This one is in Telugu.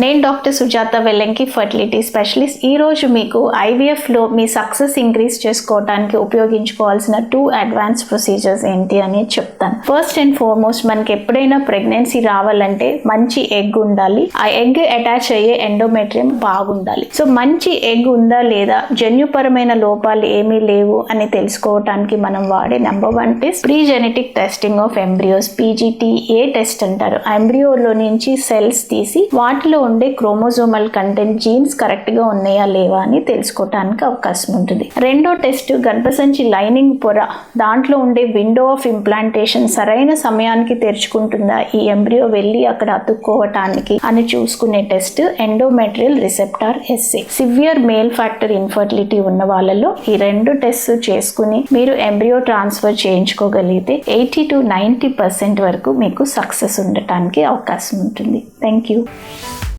నేను doctor Sujatha Vellanki fertility specialist. ఈ రోజు మీకు ఐవీఎఫ్లో లో మీ సక్సెస్ ఇంక్రీజ్ చేసుకోవడానికి ఉపయోగించుకోవాల్సిన టూ అడ్వాన్స్ ప్రొసీజర్స్ ఏంటి అని చెప్తాను. ఫస్ట్ అండ్ ఫార్మోస్ట్ మనకి ఎప్పుడైనా ప్రెగ్నెన్సీ రావాలంటే మంచి ఎగ్ ఉండాలి. ఆ ఎగ్ అటాచ్ అయ్యే ఎండోమెట్రియం బాగుండాలి. సో మంచి ఎగ్ ఉందా లేదా జన్యుపరమైన లోపాలు ఏమీ లేవు అని తెలుసుకోవటానికి మనం వాడే number one test. Pre genetic testing of embryos PGTA test అంటారు. ఎంబ్రియోలో నుంచి సెల్స్ తీసి వాటిలో ఉండే క్రోమోజోమల్ కంటెంట్ జీన్స్ కరెక్ట్గా ఉన్నాయా లేవా అని తెలుసుకోవటానికి అవకాశం ఉంటుంది. రెండో టెస్ట్ గర్భసంచి లైనింగ్ పొర. దాంట్లో ఉండే విండో ఆఫ్ ఇంప్లాంటేషన్ సరైన సమయానికి తెరుచుకుంటుందా? ఈ ఎంబ్రియో వెళ్ళి అక్కడ అతుక్కోవటానికి అని చూసుకునే test endometrial receptor assay severe male factor infertility ఉన్న వాళ్ళలో ఈ రెండు టెస్ట్ చేసుకుని మీరు ఎంబ్రియో ట్రాన్స్ఫర్ చేయించుకోగలిగితే ఎయిటీ టు నైంటీ పర్సెంట్ వరకు మీకు సక్సెస్ ఉండటానికి అవకాశం ఉంటుంది. Thank you